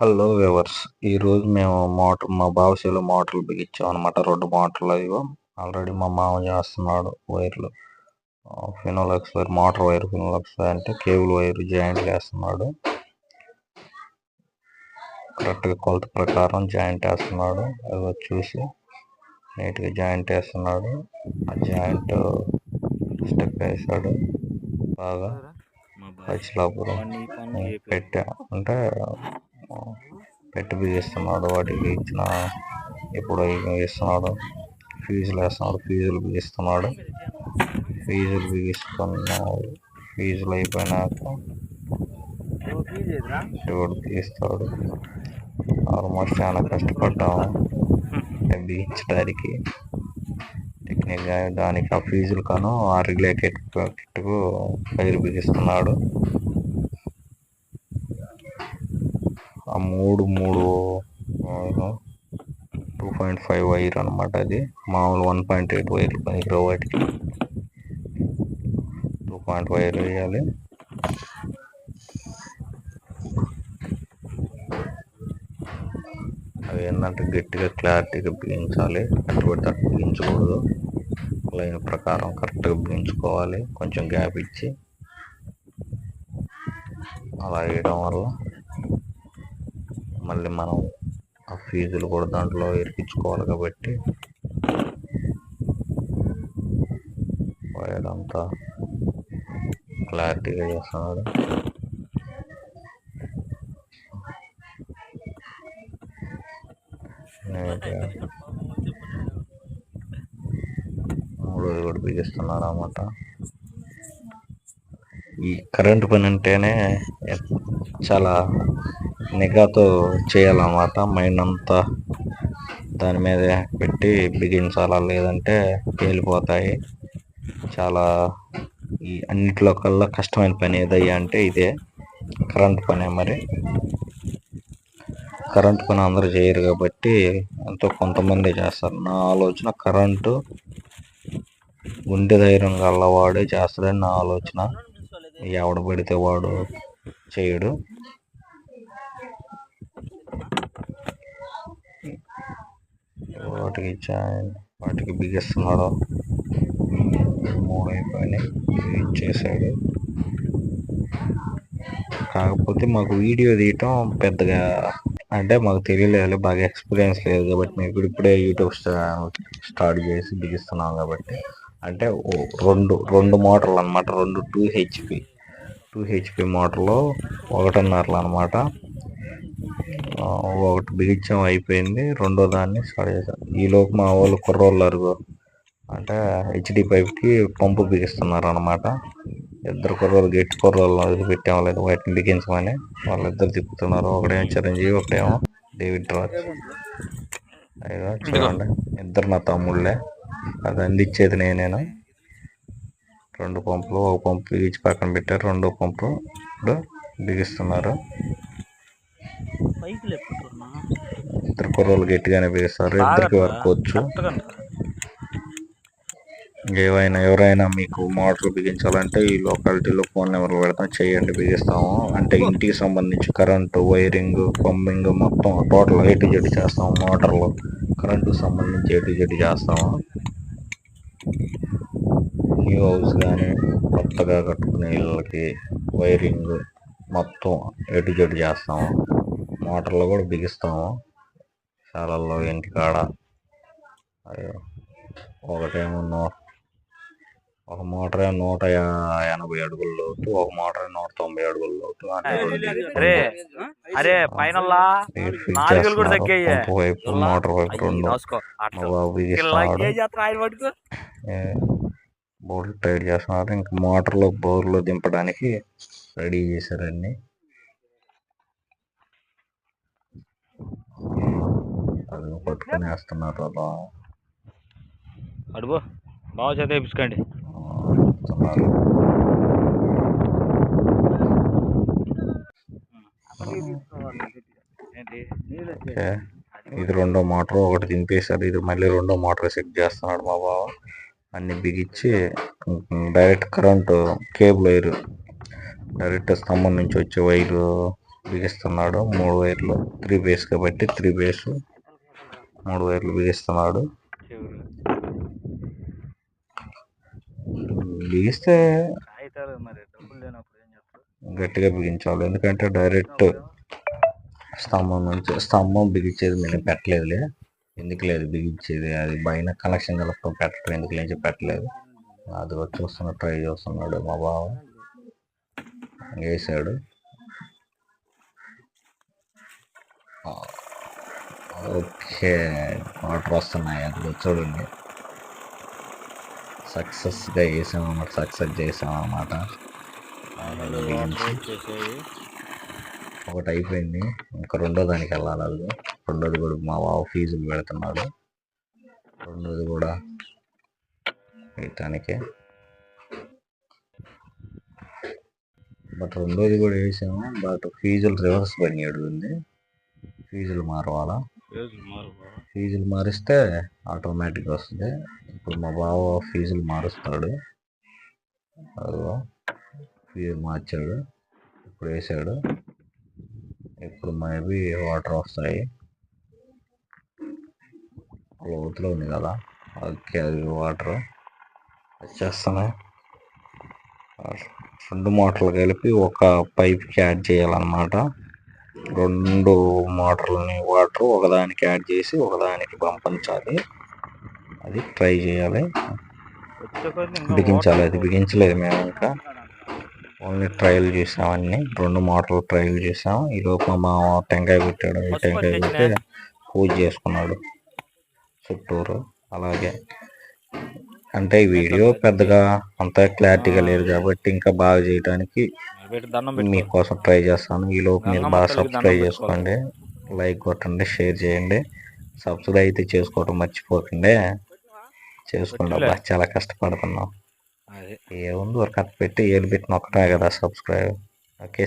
Hello viewers ఈరోజు మేము motor మా బావశీలో మోటార్లు బిగించాం అనమాట రెండు మోటార్లు అయ్యో ఆల్రెడీ మా మామ చేస్తున్నాడు వైర్లు. Finolex wire motor wire Finolex అంటే కేబుల్ వైర్ జాయింట్ వేస్తున్నాడు కరెక్ట్గా కొలత ప్రకారం జాయింట్ వేస్తున్నాడు అది చూసి నీట్గా జాయింట్ వేస్తున్నాడు ఆ జాయింట్ స్టెప్ వేసాడు. బాగా పచ్చిలాపురం పెట్టా. అంటే పెట్టి బిగిస్తున్నాడు వాటికి ఇచ్చిన ఇప్పుడు ఇస్తున్నాడు ఫీజులు వేస్తున్నాడు ఫీజులు బిగిస్తున్నాడు ఫీజులు బిగిస్తున్నాడు ఫీజులు అయిపోయినాక ఇప్పుడు తీస్తాడు? ఆల్మోస్ట్ చాలా కష్టపడ్డాము. బిగించడానికి టెక్నిక్గా దానికి ఆ ఫీజులు కాను ఆ రిలే కిట్కు ఫైర్ బిగిస్తున్నాడు. ఆ మూడు మూడు టూ పాయింట్ ఫైవ్ వైర్ అనమాట అది. మామూలు వన్ పాయింట్ ఎయిట్ వైర్ పనికిరా వాటికి టూ పాయింట్ వైర్ వేయాలి. అవి ఏంటంటే గట్టిగా క్లారిటీగా బిగించాలి. కట్టుబడి అట్టు బిగించకూడదు. లైన్ ప్రకారం కరెక్ట్గా బిగించుకోవాలి. కొంచెం గ్యాప్ ఇచ్చి. అలా వేయడం వల్ల మళ్ళీ మనం ఆ ఫీజులు కూడా దాంట్లో ఇరికించుకోవాలి కాబట్టి అంతా క్లారిటీగా చేస్తున్నాడు. మూడోది కూడా బిగిస్తున్నాడు అన్నమాట. ఈ కరెంటు పని అంటేనే చాలా నిఘాతో చేయాలన్నమాట. మైండ్ అంతా దాని మీద పెట్టి బిగించాలా లేదంటే పేలిపోతాయి. చాలా ఈ అన్నిట్లో కల్లా కష్టమైన పని ఏదయ్యా అంటే ఇదే. కరెంట్ పనే మరి. కరెంట్ పని అందరూ చేయరు కాబట్టి ఎంతో కొంతమంది చేస్తారు. నా ఆలోచన కరెంటు గుండె ధైర్యం గల్లవాడే చేస్తాడని నా ఆలోచన. ఎవడు పడితే వాడు చేయడు. వాటికి వాటికి బిగిస్తున్నాడు? మూడు అయిపోయినాయి ఇచ్చేసాడు కాకపోతే మాకు వీడియో తీయటం పెద్దగా అంటే మాకు తెలియలేదు. బాగా ఎక్స్పీరియన్స్ లేదు కాబట్టి మేము ఇప్పుడే యూట్యూబ్ స్టార్ట్ చేసి బిగిస్తున్నాం కాబట్టి. అంటే రెండు రెండు మోటార్లు అనమాట రెండు టూ హెచ్పి టూ హెచ్పి మోటార్లో ఒకటిన్నరలు అనమాట ఒకటి బిగించడం అయిపోయింది రెండో దాన్ని స్టార్ట్ చేశారు ఈలోపు మా వాళ్ళు కుర్రోళ్ళు అంటే హెచ్డి పైప్కి పంపు బిగిస్తున్నారు అనమాట ఇద్దరు కుర్రోళ్ళు గట్టి కుర్రోళ్ళు వదిలిపెట్టాము లేదు వాటిని బిగించమని. వాళ్ళిద్దరు తిప్పుతున్నారు ఒకడేమో చిరంజీవి ఒకటేమో డేవిడ్ రాజ్. అయ్యో చూడండి ఇద్దరు నా తమ్ముళ్ళే. అది అందించేది నేనేను? రెండు పంపులు ఒక పంపు బిగించి పక్కన పెట్టారు రెండో పంపు బిగిస్తున్నారు. ఇద్దరు కుర్రోళ్ళు గట్టిగానే బిగిస్తారు ఇద్దరికి వర్క్ వచ్చు ఏవైనా ఎవరైనా మీకు మోటార్ బిగించాలంటే ఈ లొకాలిటీలో ఫోన్ నెంబర్ పెడతాం చేయండి బిగిస్తాము. అంటే ఇంటికి సంబంధించి కరెంటు వైరింగ్ పంపింగ్ మొత్తం టోటల్ ఏ టు జెడ్ చేస్తాము మోటార్లు కరెంటుకు సంబంధించి ఏ టు జెడ్ చేస్తాము. న్యూ హౌస్ కానీ కొత్తగా కట్టుకునే ఇళ్ళకి వైరింగ్ మొత్తం ఏ టు జెడ్ చేస్తాము. మోటార్లు కూడా బిగిస్తాము. శాలల్లో ఇంటికాడ. ఒకటేమో ఒక మోటార్ నూట ఎనభై అడుగుల లోతు ఒక మోటార్ నూట తొంభై అడుగుల లోతు అరే పైన వైపు మోటార్ వైపు రెండు. బోర్లు టైట్ చేస్తున్నారు ఇంకా మోటార్లో బోర్లు దింపడానికి రెడీ చేశారండి అది పట్టుకుని వేస్తున్నారు అలా అడుగు. బాగా చేత ఇది రెండో మోటార్ ఒకటి దింపేశారు. ఇది మళ్ళీ రెండో మోటార్ సెట్ చేస్తున్నాడు మా బావ. అన్ని బిగించి direct current cable wire direct స్తంభం నుంచి వచ్చే వైరు బిగిస్తున్నాడు. మూడు వైర్లు త్రీ బేస్ కాబట్టి త్రీ బేస్ మూడు వైర్లు బిగిస్తున్నాడు. బిగిస్తే గట్టిగా బిగించాలి ఎందుకంటే డైరెక్ట్ స్తంభం నుంచి స్తంభం బిగించేది నేను పెట్టలేదులే. ఎందుకు లేదు? బిగించేది అది పైన కనెక్షన్ కలపడం పెట్టడం ఎందుకు లేచి పెట్టలేదు. అది కూడా చూస్తున్నా ట్రై చేస్తున్నాడు మా బావ. వేసాడు. ఓకే వాటర్ వస్తున్నాయి. అది చూడండి. సక్సెస్గా వేసామన్నమాట సక్సెస్ చేసామన్నమాట ఒకటి అయిపోయింది. ఇంకా రెండో దానికి వెళ్ళాలి అది రెండోది కూడా మా బావ ఫీజులు పెడుతున్నాడు. రెండోది కూడా వేయటానికి. బట్ రెండోది కూడా వేసాము. బట్ ఫీజులు రివర్స్ పని అడుగుంది ఫీజులు మారవాలా? ఫీజులు మారిస్తే ఆటోమేటిక్ వస్తుంది. ఇప్పుడు మా బావ ఫీజులు మారుస్తాడు. అదిగో ఫీజు మార్చాడు. ఇప్పుడు వేసాడు. ఇప్పుడు మేబీ వాటర్ వస్తాయి. లోతులో ఉంది కదా. ఓకే అది వాటర్ వచ్చేస్తున్నాయి. రెండు మోటార్లు కలిపి ఒక పైప్కి యాడ్ చేయాలన్నమాట. రెండు మోటార్లని వాటర్ ఒకదానికి యాడ్ చేసి ఒకదానికి పంపించాలి అది ట్రై చేయాలి. బిగించాలి. అది బిగించలేదు మేము ఇంకా. ఓన్లీ ట్రయల్ చేసాం అన్ని. రెండు మోటార్లు ట్రయల్ చేసాం ఈ లోపు మా టెంకాయ పెట్టాడు ఈ టెంకాయ పెట్టి పూజ చేసుకున్నాడు. చుట్టూరు. అలాగే. అంటే ఈ వీడియో పెద్దగా అంత క్లారిటీగా లేదు కాబట్టి ఇంకా బాగా చేయడానికి మీకోసం ట్రై చేస్తాను. ఈ లోపు మీరు బాగా సబ్స్క్రైబ్ చేసుకోండి. లైక్ కొట్టండి షేర్ చేయండి. సబ్స్క్రైబ్ అయితే చేసుకోవటం మర్చిపోకండి. చేసుకోండి. అబ్బా చాలా కష్టపడుతున్నాం. ఏముంది ఒక కథ పెట్టి ఏలు పెట్టి నొక్కటమే కదా సబ్స్క్రైబ్. ఓకే